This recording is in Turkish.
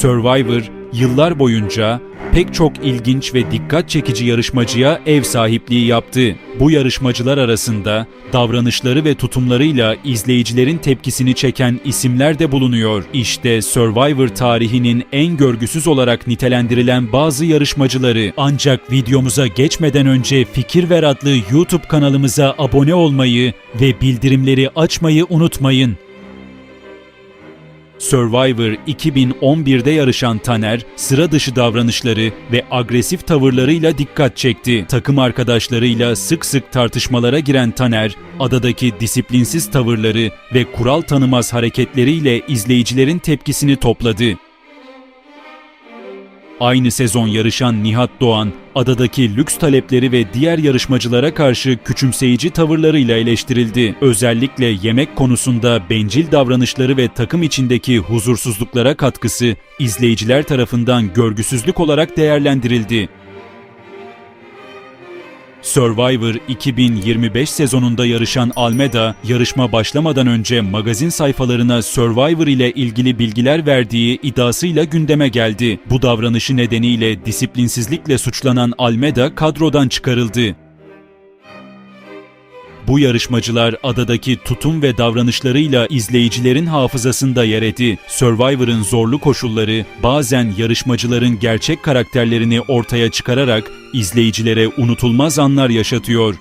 Survivor yıllar boyunca pek çok ilginç ve dikkat çekici yarışmacıya ev sahipliği yaptı. Bu yarışmacılar arasında davranışları ve tutumlarıyla izleyicilerin tepkisini çeken isimler de bulunuyor. İşte Survivor tarihinin en görgüsüz olarak nitelendirilen bazı yarışmacıları. Ancak videomuza geçmeden önce Fikir Ver adlı YouTube kanalımıza abone olmayı ve bildirimleri açmayı unutmayın. Survivor 2011'de yarışan Taner, sıra dışı davranışları ve agresif tavırlarıyla dikkat çekti. Takım arkadaşlarıyla sık sık tartışmalara giren Taner, adadaki disiplinsiz tavırları ve kural tanımaz hareketleriyle izleyicilerin tepkisini topladı. Aynı sezon yarışan Nihat Doğan, adadaki lüks talepleri ve diğer yarışmacılara karşı küçümseyici tavırlarıyla eleştirildi. Özellikle yemek konusunda bencil davranışları ve takım içindeki huzursuzluklara katkısı izleyiciler tarafından görgüsüzlük olarak değerlendirildi. Survivor 2025 sezonunda yarışan Almeda, yarışma başlamadan önce magazin sayfalarına Survivor ile ilgili bilgiler verdiği iddiasıyla gündeme geldi. Bu davranışı nedeniyle disiplinsizlikle suçlanan Almeda kadrodan çıkarıldı. Bu yarışmacılar adadaki tutum ve davranışlarıyla izleyicilerin hafızasında yer etti. Survivor'ın zorlu koşulları bazen yarışmacıların gerçek karakterlerini ortaya çıkararak izleyicilere unutulmaz anlar yaşatıyor.